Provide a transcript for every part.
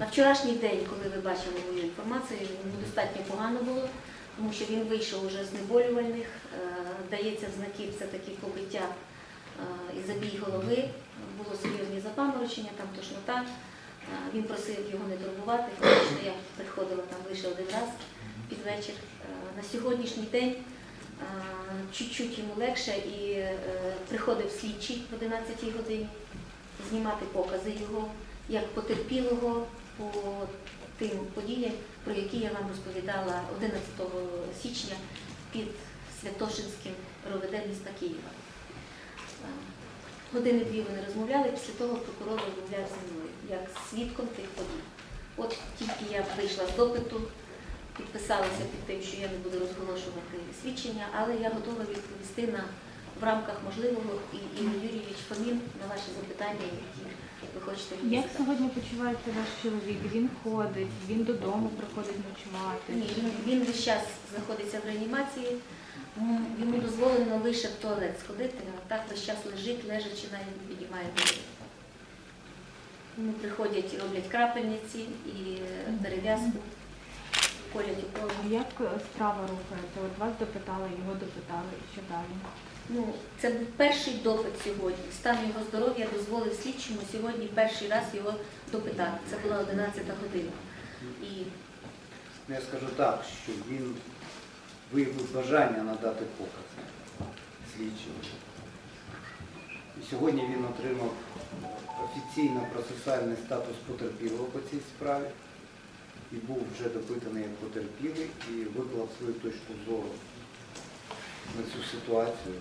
На вчорашній день, коли ви бачили мою інформацію, йому достатньо погано було, тому що він вийшов уже з знеболювальних, е, дається в знаки все-таки побиття е, і забій голови, було серйозні запаморочення, там тошнота. Е, Він просив його не турбувати. Фактично я приходила там лише один раз під вечір. На сьогоднішній день чуть-чуть йому легше і приходив слідчий в 11 годині знімати покази його як потерпілого по тим подіям, про які я вам розповідала 11 січня під Святошинським РОВД міста Києва. Е, Години дві вони розмовляли, після того прокурор розмовляв зі мною як свідком тих подій. От тільки я вийшла з допиту, підписалася під тим, що я не буду розголошувати свідчення, але я готова відповісти на в рамках можливого і Ігор Юрійович Фомін на ваші запитання, які ви хочете мені Як сьогодні почувається ваш чоловік? Він ходить, він додому приходить ночувати. Ні, він, він весь час знаходиться в реанімації. М, Йому дозволено лише в туалет сходити, а так весь час лежить, лежачи навіть не піднімає голови. Йому приходять і роблять крапельниці і е, перев'язку, уколи. Як е, справа рухається? От вас допитали, його допитали, і що далі? Ну, це був перший допит сьогодні. Стан його здоров'я дозволив слідчому сьогодні перший раз його допитати. Це була 11 година. І Ну, Я скажу так, що він виявив бажання надати покази слідчому. І сьогодні він отримав офіційно-процесуальний статус потерпілого по цій справі і був вже допитаний як потерпілий і виклав свою точку зору на цю ситуацію.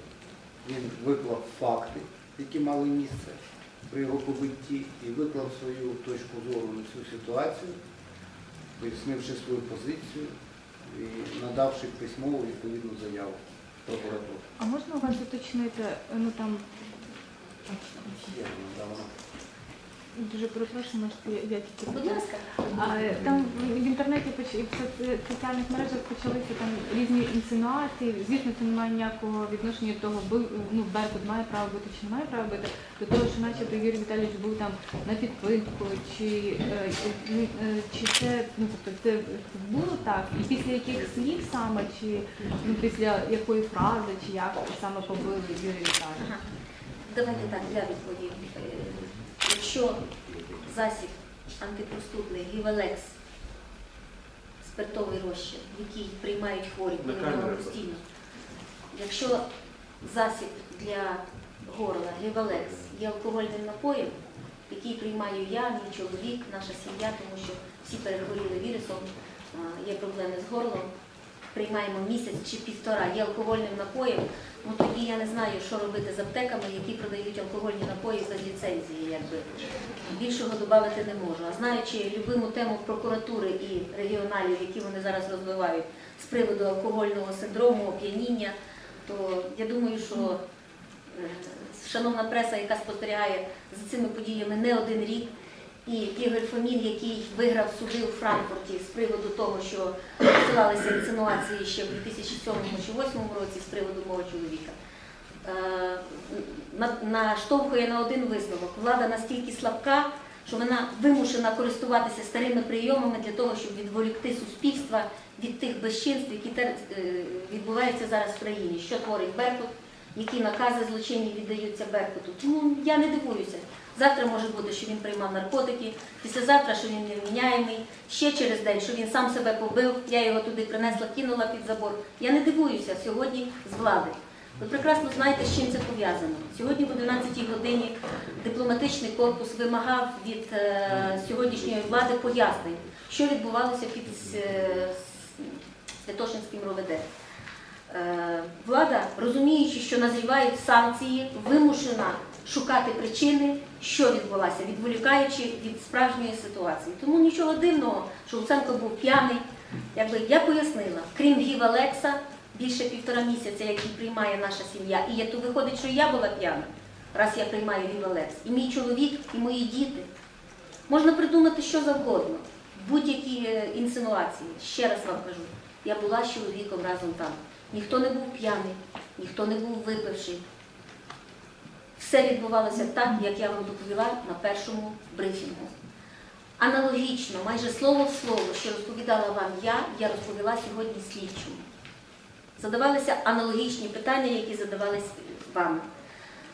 Він виклав факти, які мали місце при його побитті, і виклав свою точку зору на цю ситуацію пояснивши свою позицію і надавши письмову відповідну заяву прокуратуру. А можна у вас уточнити, ну там Я надала. Дуже перепрошую, може, я тільки будь ласка. Е, там в інтернеті і в соціальних мережах почалися там різні інсинуації. Звісно, це не має ніякого відношення до того, ну Беркут має право бити чи не має права бити, до того, що начебто Юрій Віталійович був там на підпитку, чи, е, е, е, чи це ну тобто це було так, і після яких слів саме, чи ну після якої фрази, чи як саме побили Юрія Віталійовича? Ага. Давайте так, я відповім. Якщо засіб антипроступний Гівалекс, спиртовий розчин, який приймають хворі коли постійно, якщо засіб для горла Гівалекс є алкогольним напоєм, який приймаю я, мій чоловік, наша сім'я, тому що всі перехворіли вірусом, є проблеми з горлом, приймаємо місяць чи півтора, є алкогольним напоєм, ну тоді я не знаю, що робити з аптеками, які продають алкогольні напої без ліцензії. Якби. Більшого додати не можу. А знаючи любиму тему прокуратури і регіоналів, які вони зараз розвивають з приводу алкогольного синдрому, оп'яніння, то я думаю, що е, шановна преса, яка спостерігає за цими подіями не один рік, і Ігор Фомін, який виграв суди у Франкфурті з приводу того, що посилалися інсинуації ще в 2007 чи 2008 році з приводу мого чоловіка, е, наштовхує на один висновок. Влада настільки слабка, що вона вимушена користуватися старими прийомами для того, щоб відволікти суспільство від тих безчинств, які е, відбуваються зараз в країні. Що творить Беркут, які накази злочинні віддаються Беркуту. Тому я не дивуюся. Завтра може бути, що він приймав наркотики, післязавтра, що він невміняємий, ще через день, що він сам себе побив, я його туди принесла, кинула під забор. Я не дивуюся сьогодні з влади. Ви прекрасно знаєте, з чим це пов'язано. Сьогодні в 11-й годині дипломатичний корпус вимагав від е, сьогоднішньої влади пояснень, що відбувалося під е, Святошинським РОВД. Е, Влада, розуміючи, що назрівають санкції, вимушена шукати причини, що відбулося, відволікаючи від справжньої ситуації. Тому нічого дивного, що Луценко був п'яний. Якби я пояснила, крім Гіва Лекса, більше півтора місяця, який приймає наша сім'я, і я то виходить, що я була п'яна, раз я приймаю Гіва Лекс, і мій чоловік, і мої діти. Можна придумати що завгодно, будь-які е, інсинуації. Ще раз вам кажу, я була з чоловіком разом там. Ніхто не був п'яний, ніхто не був випивший. Все відбувалося так, як я вам доповіла на першому брифінгу. Аналогічно, майже слово в слово, що розповідала вам я, я розповіла сьогодні слідчому. Задавалися аналогічні питання, які задавались вами.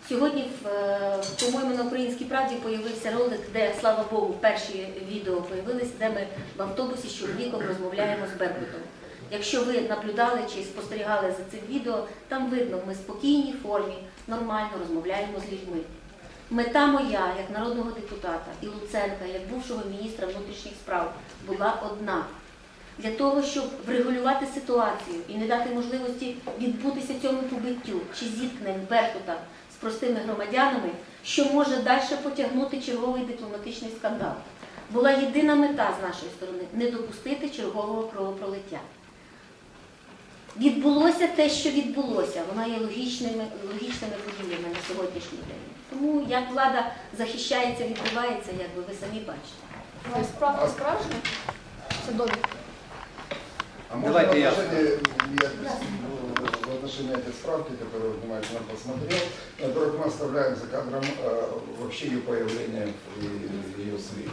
Сьогодні, е, по-моєму, на Українській правді появився ролик, де, слава Богу, перші відео появились, де ми в автобусі з чоловіком розмовляємо з Беркутом. Якщо ви наблюдали чи спостерігали за цим відео, там видно, ми в спокійній формі, нормально розмовляємо з людьми. Мета моя, як народного депутата, і Луценка, як бувшого міністра внутрішніх справ, була одна для того, щоб врегулювати ситуацію і не дати можливості відбутися цьому побиттю чи зіткнень Беркута з простими громадянами, що може далі потягнути черговий дипломатичний скандал. Була єдина мета з нашої сторони не допустити чергового кровопролиття Відбулося те, що відбулося. Воно є логічними, логічними подіями на сьогоднішній день. Тому як влада захищається, відбувається, як ви, ви самі бачите. Ну, справка справжня? Це довідка. А можно Давайте в я. отношении, я, в отношении этой справки, которую внимательно посмотрел, во-первых, мы оставляем за кадром э, вообще ее появление и ее СМИ.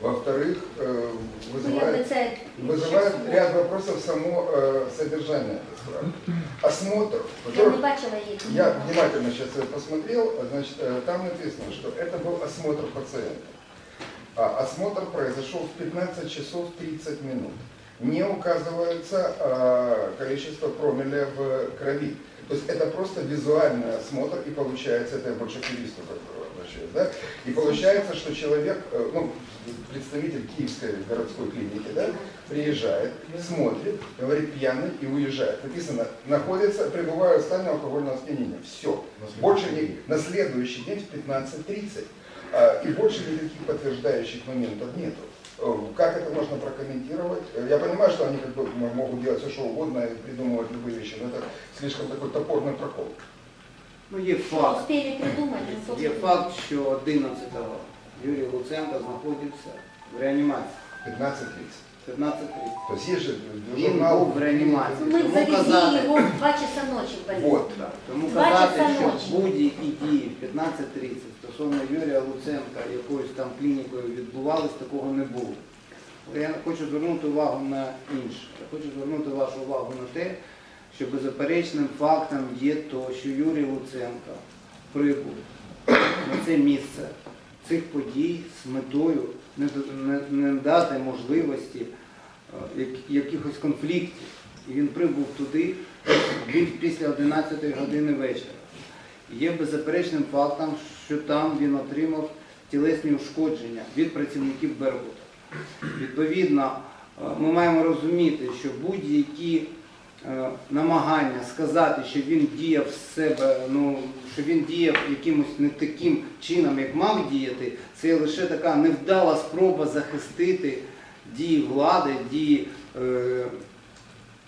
Во-вторых, э, вызывает, вызывает ряд вопросов само э, содержание этой справки. Осмотр, тому я внимательно сейчас посмотрел, значит, э, там написано, что это был осмотр пациента. А осмотр произошел в 15 часов 30 минут. Не указывается количество промилле в крови. То есть это просто визуальный осмотр, и получается, это я больше к юристу обращаюсь, да? И получается, что человек, э, ну, представитель Киевской городской клиники, да, приезжает, смотрит, говорит пьяный и уезжает. Написано, находится, пребывая в состоянии алкогольного опьянения. Все. Больше не, на следующий день в 15.30. А, И больше никаких подтверждающих моментов нету. Э, Как это можно прокомментировать? Э, Я понимаю, что они как бы могут делать все, что угодно и придумывать любые вещи, но это слишком такой топорный прокол. Ну, є факт. придумати, Є факт, що 11-го Юрій Луценко знаходився в реанімації. 15.30. 15 То есть есть же Він був в реанімації. Ми Тому завезли казати, його в 2 часа ночі в больницю. Вот. Так, тому Два казати, часа що ночі. будь-які дії в 15.30 стосовно Юрія Луценка якоюсь там клінікою відбувались, такого не було. Але я хочу звернути увагу на інше. Я хочу звернути вашу увагу на те, що беззаперечним фактом є то, що Юрій Луценко прибув на це місце цих подій з метою не, дати можливості е, якихось конфліктів. І він прибув туди після 11 години вечора. Є беззаперечним фактом, що там він отримав тілесні ушкодження від працівників Беркута. Відповідно, е, ми маємо розуміти, що будь-які намагання сказати, що він діяв з себе, ну що він діяв якимось не таким чином, як мав діяти, це лише така невдала спроба захистити дії влади, дії е,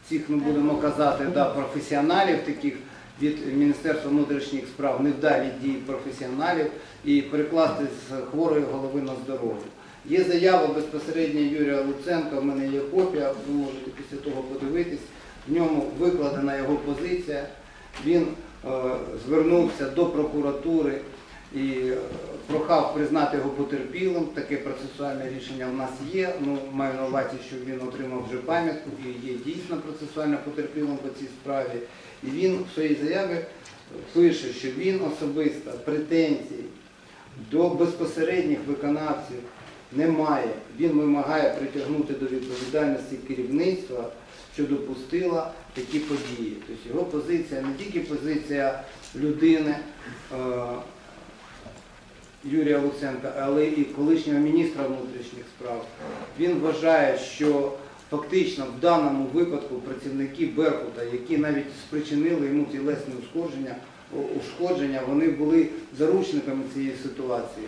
цих, ну будемо казати, да, професіоналів таких від Міністерства внутрішніх справ, невдалі дії професіоналів і перекласти з хворої голови на здоров'я. Є заява безпосередньо Юрія Луценка, в мене є копія, ви можете після того подивитись. В ньому викладена його позиція. Він е, звернувся до прокуратури і е, прохав признати його потерпілим. Таке процесуальне рішення в нас є. Ну, маю на увазі, що він отримав вже пам'ятку і є дійсно процесуально потерпілим по цій справі. І він в своїй заяві пише, що він особисто претензій до безпосередніх виконавців немає. Він вимагає притягнути до відповідальності керівництва, що допустило такі події. Тобто його позиція не тільки позиція людини е, Юрія Луценка, але і колишнього міністра внутрішніх справ. Він вважає, що фактично в даному випадку працівники Беркута, які навіть спричинили йому тілесне ушкодження, вони були заручниками цієї ситуації.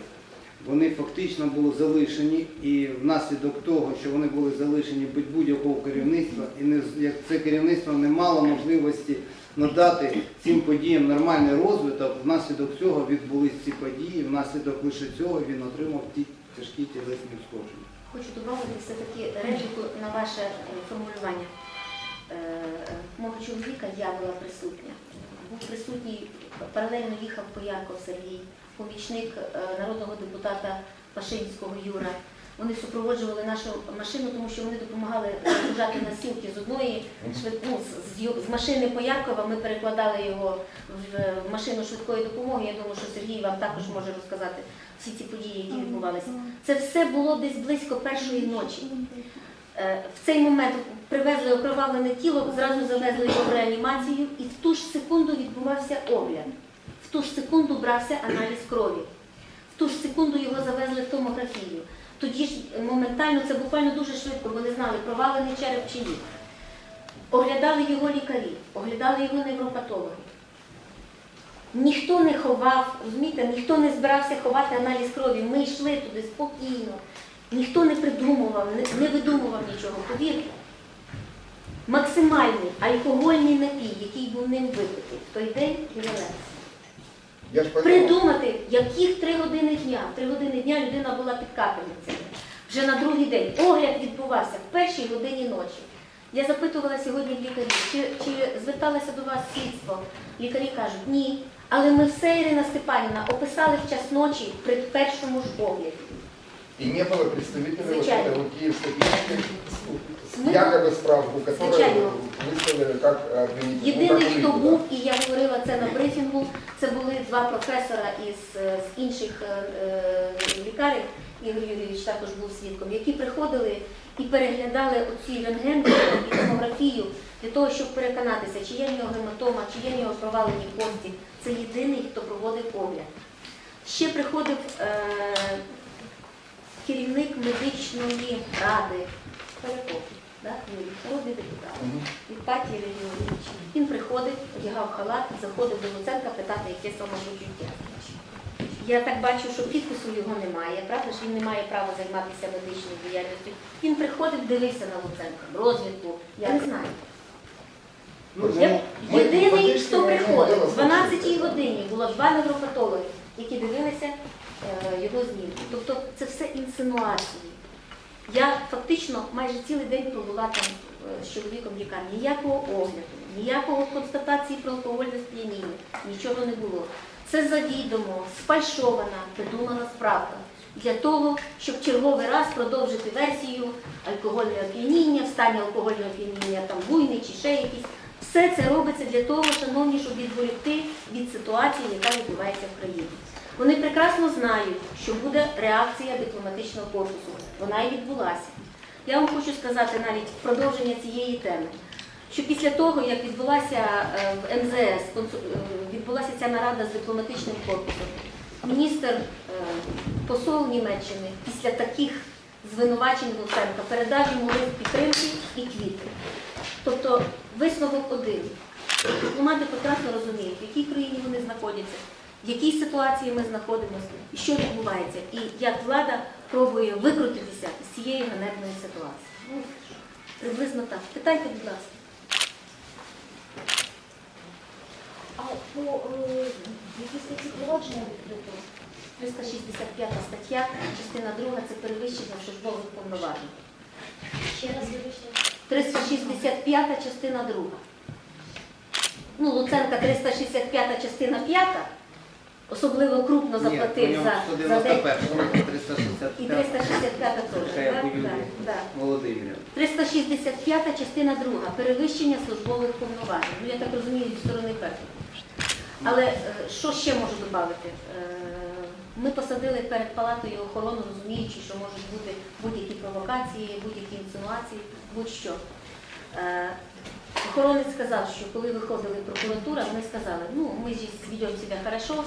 Вони фактично були залишені, і внаслідок того, що вони були залишені без будь-якого керівництва, і не як це керівництво не мало можливості надати цим подіям нормальний розвиток, внаслідок цього відбулись ці події, внаслідок лише цього він отримав ті тяжкі тілесні ушкодження. Хочу додати все-таки репліку на ваше е, формулювання. Е, е, Мого чоловіка я була присутня. Був присутній, паралельно їхав Поярков Сергій, помічник е, народного депутата Пашинського Юра. Вони супроводжували нашу машину, тому що вони допомагали загружати носілки з одної ну, з, з, машини Пояркова. Ми перекладали його в, в машину швидкої допомоги. Я думаю, що Сергій вам також може розказати всі ці події, які відбувалися. Це все було десь близько першої ночі. Е, В цей момент привезли окровавлене тіло, зразу завезли його в реанімацію, і в ту ж секунду відбувався огляд. В ту ж секунду брався аналіз крові. В ту ж секунду його завезли в томографію. Тоді ж моментально, це буквально дуже швидко, вони знали, провалений череп чи ні. Оглядали його лікарі, оглядали його невропатологи. Ніхто не ховав, розумієте, ніхто не збирався ховати аналіз крові. Ми йшли туди спокійно. Ніхто не придумував, не, видумував нічого. Повірте. Максимальний алкогольний напій, який був ним випитий в той день Євелець. Придумати, яких три години дня. Три години дня людина була під капельницею. Вже на другий день. Огляд відбувався в першій годині ночі. Я запитувала сьогодні лікарів, чи, чи зверталося до вас слідство. Лікарі кажуть, ні. Але ми все, Ірина Степанівна, описали в час ночі при першому ж огляді. И не было представителя вот Звичайно. этой вот киевской клиники с Ну, якобы справку, которую звичайно. выставили как обвинитель. ну, Єдиний, как хто улику, був, і я говорила це на брифінгу, це були два професора із е, з інших е, е, лікарень, Ігор Юрійович також був свідком, які приходили і переглядали оці рентген і томографію для того, щоб переконатися, чи є в нього гематома, чи є в нього провалені кості. Це єдиний, хто проводив огляд. Ще приходив е, керівник медичної ради Поляков, да, народний депутат від партії регіонів. Він приходив, одягав халат, заходив до Луценка питати, яке самопочуття. Я так бачу, що підпису його немає, правда ж він не має права займатися медичною діяльністю. Він приходив, дивився на Луценка, розвідку, я не знаю. Ну, Я- ми- Єдиний, хто ми приходив, в 12-й годині було два невропатологи, які дивилися його знімки. Тобто це все інсинуації. Я фактично майже цілий день пробула там е, з чоловіком лікарні. Ніякого огляду, ніякого констатації про алкогольне сп'яніння, нічого не було. Це завідомо, сфальшована, придумана справка для того, щоб черговий раз продовжити версію алкогольне оп'яніння, в стані алкогольного оп'яніння там буйний чи ще якісь. Все це робиться для того, шановні, щоб відволікти від ситуації, яка відбувається в країні. Вони прекрасно знають, що буде реакція дипломатичного корпусу. Вона і відбулася. Я вам хочу сказати навіть продовження цієї теми, що після того, як відбулася е, в МЗС, е, відбулася ця нарада з дипломатичним корпусом, міністр е, посол Німеччини після таких звинувачень Луценка передав йому лист підтримки і квіти. Тобто висновок один. Дипломати прекрасно розуміють, в якій країні вони знаходяться, в якій ситуації ми знаходимося, і що відбувається, і як влада пробує викрутитися з цієї ганебної ситуації. Ну, приблизно так. Питайте, будь ласка. А по е, якій статті провадження відкрито? 365 стаття, частина 2 це перевищення службових повноважень. Ще раз вибачте. 365 частина 2. Ну, Луценка 365 частина 5, особливо крупно заплатив нього за, за день. 191, І 365, 365 теж. Так? Так. Володимирів. 365 частина 2. Перевищення службових повноважень. Ну, я так розумію, зі сторони першої. Але е, що ще можу додати? Ми посадили перед палатою охорону, розуміючи, що можуть бути будь-які провокації, будь-які інсинуації, будь-що. Е, Охоронець сказав, що коли виходили прокуратура, ми сказали, ну, мы здесь ведем себя хорошо,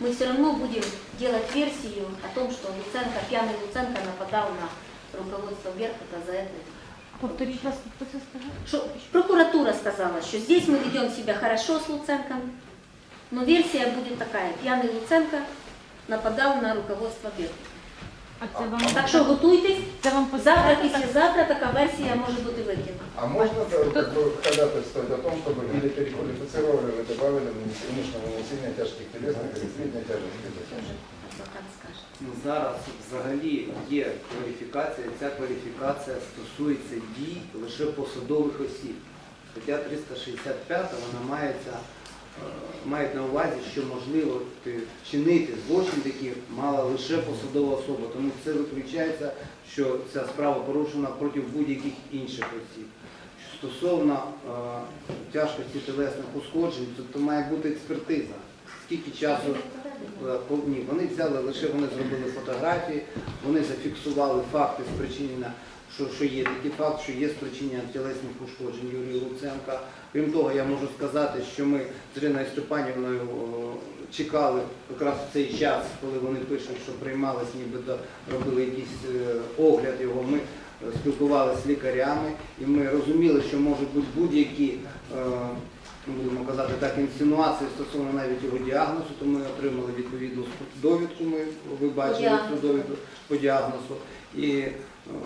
мы все равно будем делать версию о том, что Луценко, пьяный Луценко нападал на руководство Беркута за это. Повторіть вас, хто це сказав? Что прокуратура сказала, что здесь мы ведем себя хорошо с Луценком, но версия будет такая. Пьяный Луценко нападал на руководство Беркута. А це вам Так що готуйтесь, це вам завтра, поставити? післязавтра така версія може бути викинута. А можно э, как бы ходатайствовать о том, чтобы или переквалифицировали, или добавили умышленное нанесение тяжких телесных или средней тяжести? Це вже адвокат скаже. Ну, зараз взагалі є кваліфікація, ця кваліфікація стосується дій лише посадових осіб. Стаття 365 вона мається мають на увазі, що можливо ти- чинити злочин такий мала лише посадова особа. Тому це виключається, що ця справа порушена проти будь-яких інших осіб. Стосовно е, тяжкості телесних ушкоджень, то, має бути експертиза. Скільки часу Е, Ні, вони взяли лише вони зробили фотографії, вони зафіксували факти спричинення, що, що є такий факт, що є спричинення тілесних ушкоджень Юрія Луценка. Крім того, я можу сказати, що ми з Іриною Степанівною чекали якраз в цей час, коли вони пишуть, що приймались, нібито робили якийсь е, огляд його. Ми е, спілкувалися з лікарями і ми розуміли, що можуть бути будь-які. е, будемо казати так, інсинуації стосовно навіть його діагнозу, то ми отримали відповідну довідку, ми, ви бачили цю довідку по діагнозу. І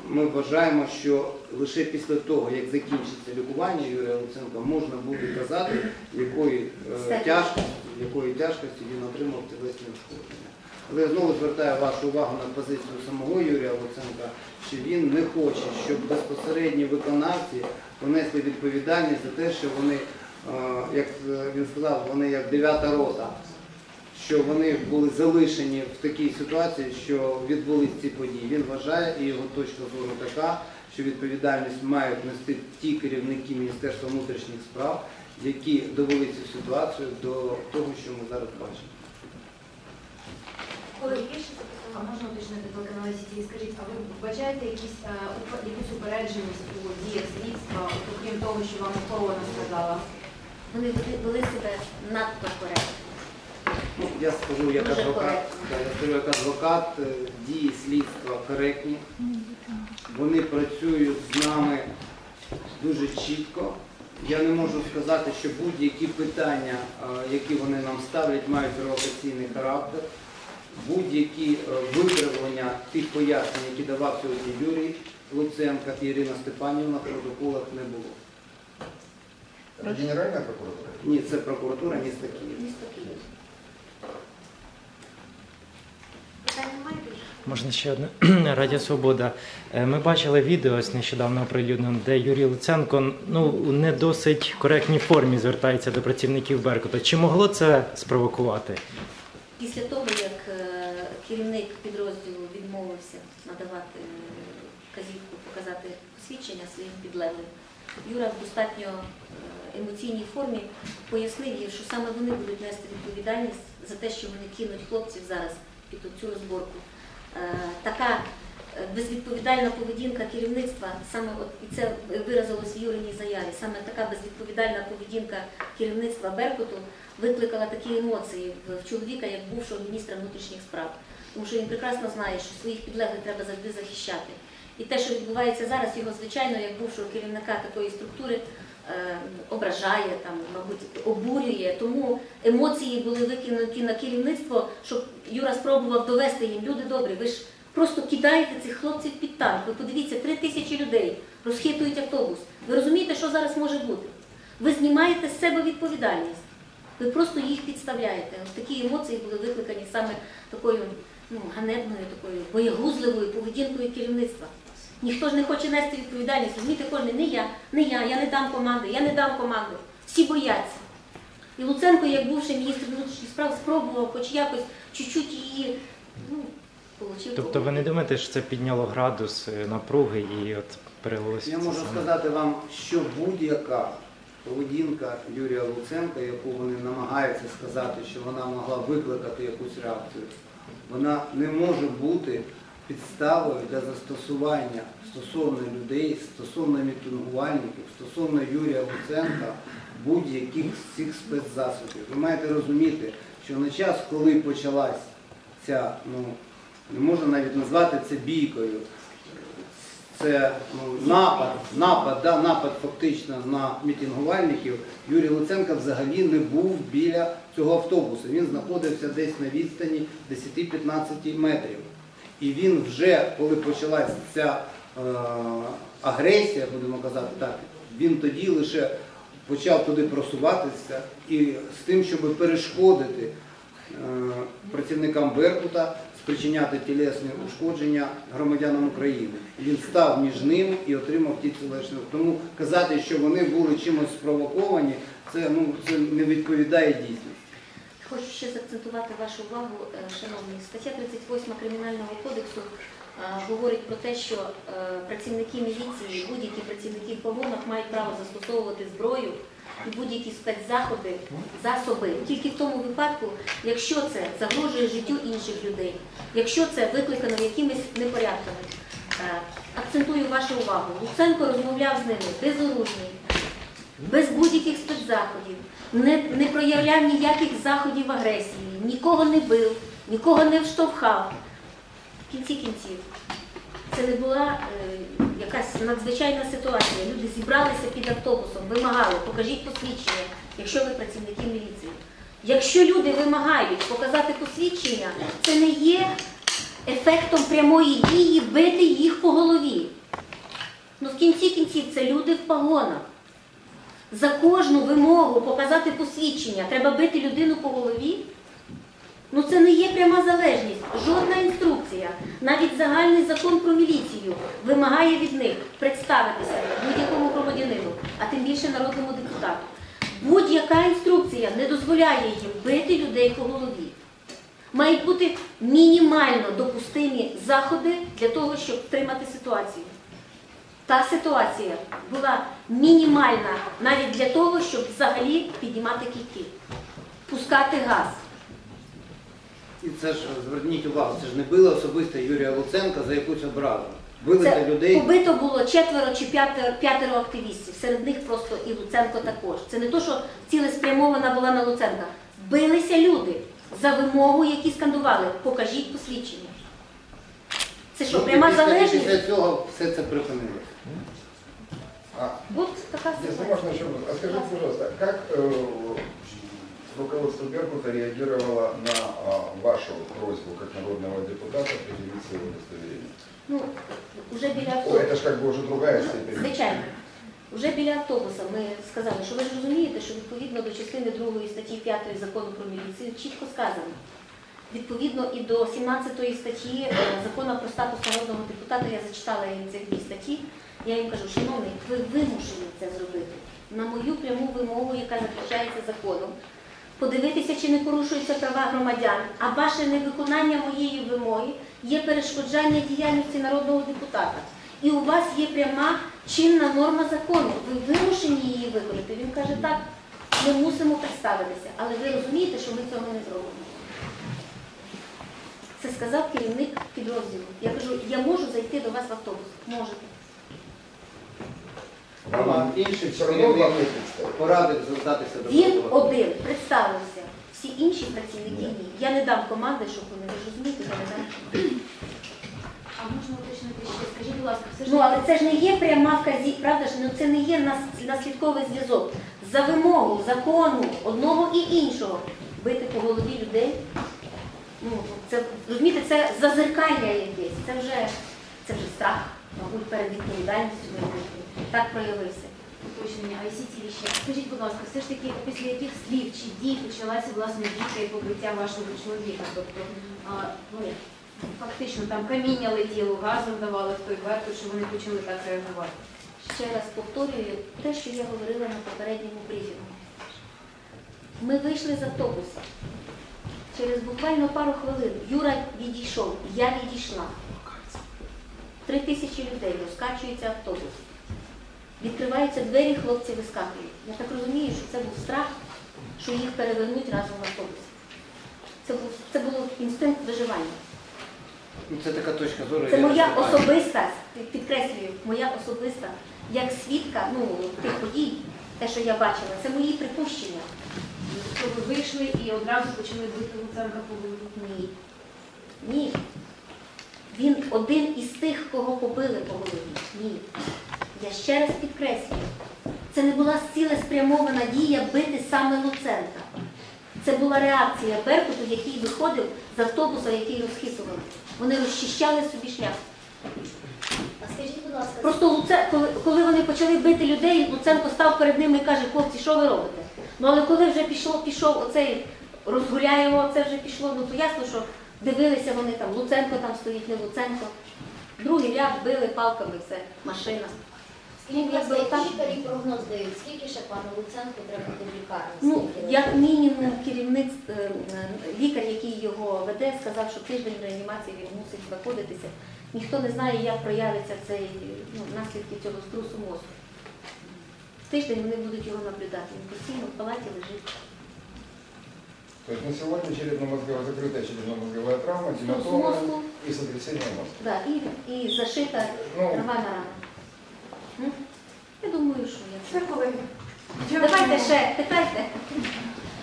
ми вважаємо, що лише після того, як закінчиться лікування Юрія Луценка, можна буде казати, якої е, тяжкості, якої тяжкості він отримав тілесні ушкодження. Але я знову звертаю вашу увагу на позицію самого Юрія Луценка, що він не хоче, щоб безпосередні виконавці понесли відповідальність за те, що вони, е, як він сказав, вони як дев'ята рота, що вони були залишені в такій ситуації, що відбулись ці події. Він вважає, і його точка зору така, що відповідальність мають нести ті керівники Міністерства внутрішніх справ, які довели цю ситуацію до того, що ми зараз бачимо. Колеги, є ще запитання? А можна уточнити телеканалі СІТІ? Скажіть, а ви вбачаєте якісь, е, якусь упередженість у діях слідства, окрім того, що вам охорона сказала? Вони вели- вели себе надто коректно. Ну, я скажу як Дуже адвокат, коректно. да, я скажу як адвокат, е, дії слідства коректні. Вони працюють з нами дуже чітко. Я не можу сказати, що будь-які питання, е, які вони нам ставлять, мають провокаційний характер. Будь-які е, виправлення тих пояснень, які давав сьогодні Юрій Луценко і Ірина Степанівна, в протоколах не було. Это Генеральная прокуратура? Ні, це прокуратура міста Києва. Місто Київ. Питань немає більше? Можна ще одне Радіо Свобода. Е, Ми бачили відео ось нещодавно оприлюднено, де Юрій Луценко ну у не досить коректній формі звертається до працівників Беркута. Чи могло це спровокувати? Після того, як е, керівник підрозділу відмовився надавати е, вказівку, показати посвідчення своїм підлеглим, Юра в достатньо емоційній формі пояснив їй, що саме вони будуть нести відповідальність за те, що вони кинуть хлопців зараз під цю розборку. Е, Така е, безвідповідальна поведінка керівництва, саме от і це виразилось в Юриній заяві, саме така безвідповідальна поведінка керівництва Беркуту викликала такі емоції в, чоловіка, як бувшого міністра внутрішніх справ. Тому що він прекрасно знає, що своїх підлеглих треба завжди захищати. І те, що відбувається зараз, його звичайно, як бувшого керівника такої структури, ображає, там, мабуть, обурює. Тому емоції були викинуті на керівництво, щоб Юра спробував довести їм. Люди добрі, ви ж просто кидаєте цих хлопців під танк. Ви подивіться, три тисячі людей розхитують автобус. Ви розумієте, що зараз може бути? Ви знімаєте з себе відповідальність. Ви просто їх підставляєте. Ось такі емоції були викликані саме такою ну, ганебною, такою боєгузливою поведінкою керівництва. Ніхто ж не хоче нести відповідальність. Розумієте, кожен не я, не я, я не дам команди, я не дам команди. Всі бояться. І Луценко, як бувший міністр внутрішніх справ, спробував хоч якось чуть-чуть її, ну, получив. Тобто ви не думаєте, що це підняло градус е, напруги і от перелилося? Я це можу саме? сказати вам, що будь-яка поведінка Юрія Луценка, яку вони намагаються сказати, що вона могла викликати якусь реакцію, вона не може бути підставою для застосування стосовно людей, стосовно мітингувальників, стосовно Юрія Луценка будь-яких з цих спецзасобів. Ви маєте розуміти, що на час, коли почалась ця, ну не можна навіть назвати це бійкою, це ну, напад, напад, да, напад фактично на мітингувальників. Юрій Луценко взагалі не був біля цього автобусу. Він знаходився десь на відстані 10-15 метрів. І він вже, коли почалась ця е, агресія, будемо казати так, він тоді лише почав туди просуватися і з тим, щоб перешкодити е, працівникам Беркута спричиняти тілесні ушкодження громадянам України. Він став між ними і отримав ті тілесні. Тому казати, що вони були чимось спровоковані, це, ну, це не відповідає дійсності. Хочу ще заакцентувати вашу увагу, е, шановні. Стаття 38 Кримінального кодексу е, говорить про те, що е, працівники міліції, будь-які працівники в погонах мають право застосовувати зброю і будь-які спецзаходи, засоби. Тільки в тому випадку, якщо це загрожує життю інших людей, якщо це викликано якимись непорядками. Акцентую вашу увагу. Луценко розмовляв з ними безоружний, без будь-яких спецзаходів, не, не проявляв ніяких заходів агресії, нікого не бив, нікого не вштовхав. В кінці кінців це не була е, якась надзвичайна ситуація. Люди зібралися під автобусом, вимагали, покажіть посвідчення, якщо ви працівники міліції. Якщо люди вимагають показати посвідчення, це не є ефектом прямої дії бити їх по голові. Ну, в кінці кінців це люди в погонах. За кожну вимогу показати посвідчення треба бити людину по голові. Ну це не є пряма залежність. Жодна інструкція, навіть загальний закон про міліцію вимагає від них представитися будь-якому громадянину, а тим більше народному депутату. Будь-яка інструкція не дозволяє їм бити людей по голові. Мають бути мінімально допустимі заходи для того, щоб втримати ситуацію. Та ситуація була мінімальна навіть для того, щоб взагалі піднімати кійки, пускати газ. І це ж зверніть увагу, це ж не били особисто Юрія Луценка за якусь образу. Били Це за людей. побито було четверо чи п'ятеро, п'ятеро активістів. Серед них просто і Луценко також. Це не то, що цілеспрямована була на Луценка. Билися люди за вимогу, які скандували. Покажіть посвідчення. Це що, Ну, пряма залежність? Після цього все це припинилося. А, От така если ситуація. можно еще вопрос. А скажите, пожалуйста, как э, руководство Беркута реагировало на а, вашу просьбу как народного депутата предъявить свое удостоверение? Ну, уже біля О, автобуса. это же как бы уже другая степень. Звичайно. Вже біля автобуса ми сказали, що ви ж розумієте, що відповідно до частини 2 статті 5 закону про міліцію чітко сказано. Відповідно і до 17 статті е, закону про статус народного депутата, я зачитала їм ці дві статті, я їм кажу, шановний, ви вимушені це зробити. На мою пряму вимогу, яка захищається законом, подивитися, чи не порушуються права громадян, а ваше невиконання моєї вимоги є перешкоджання діяльності народного депутата. І у вас є пряма чинна норма закону. Ви вимушені її виконати. Він каже, так, ми мусимо представитися, але ви розумієте, що ми цього не зробимо. Це сказав керівник підрозділу. Я кажу, я можу зайти до вас в автобус. Можете. А інших керівник порадив звертатися до Він один представився. Всі інші працівники ні. Я не дам команди, щоб вони ви розумієте, я не дам. А можна уточнити ще? Скажіть, будь ласка, все ж Ну але це ж не є пряма вказі, правда ж? Ну це не є нас- наслідковий зв'язок. За вимогу закону одного і іншого бити по голові людей. Ну це розумієте, це зазеркання якесь. Це вже це вже страх, мабуть, перед відповідальністю. Так проявився. уточнення ICT ще. Скажіть, будь ласка, все ж таки після яких слів чи дій почалася власне бійка і побиття вашого чоловіка? Тобто, а, ну, фактично там каміння летіло, газом давали в той верху, що вони почали так реагувати. Ще раз повторюю те, що я говорила на попередньому брифінгу. Ми вийшли з автобуса. Через буквально пару хвилин Юра відійшов, я відійшла. Три тисячі людей розкачується автобус. Відкриваються двері, хлопці вискакують. Я так розумію, що це був страх, що їх перевернуть разом в автобусі. Це був це був інстинкт виживання. Ну, Це така точка зору. Це моя особиста, підкреслюю, моя особиста, як свідка ну, тих подій, те, що я бачила, це мої припущення. Тобто ви вийшли і одразу почали бити Луценка по голові. Ні. Ні. Він один із тих, кого побили по голові. Ні. Я ще раз підкреслюю, це не була цілеспрямована дія бити саме Луценка. Це була реакція Беркуту, який виходив з автобуса, який розхитували. Вони розчищали собі шлях. А скажіть, будь ласка, Просто Луце, коли, коли вони почали бити людей, Луценко став перед ними і каже, хлопці, що ви робите? Ну але коли вже пішов, пішов оцей розгуляємо, це вже пішло, ну то ясно, що Дивилися вони там, Луценко там стоїть, не Луценко. Другий ряд били палками, все, машина. Лікарі прогноз дають? Скільки ще пану Луценку треба в лікарні? Ну, як мінімум, керівник, е, е, лікар, який його веде, сказав, що тиждень в реанімації він мусить знаходитися. Ніхто не знає, як проявиться цей ну, наслідки цього струсу мозку. Тиждень вони будуть його наблюдати. Він постійно в палаті лежить. То есть на сегодня черепно-мозговая, закрытая черепно-мозговая травма, мозку и сотрясение мозга. да, і, і зашита Ну, рвана рана. М? Я думаю, що я Все, колеги. Давайте ще, питайте.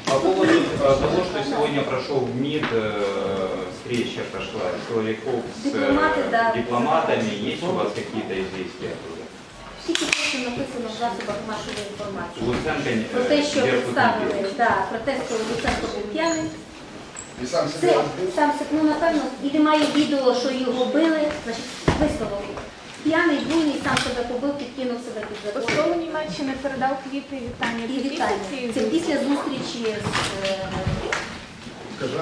По поводу э, того, что сегодня прошел МИД, э, встреча прошла силовиков с э, Дипломаты, да. дипломатами, есть у вас какие-то известия оттуда? Всі ті, що написано в засобах масової інформації. Луценко э, Про те, що Беркут не представили, пил. да, про те, що Луценко був п'яний. и сам себя Це разбил. сам се- ну напевно, і немає відео, що його били, значить висновок. П'яний, буйний, сам себе побив, підкинув себе під забор. Посол Німеччини передав квіти і вітання. І Це після вітання. Це зустрічі? після зустрічі з е, Скажи,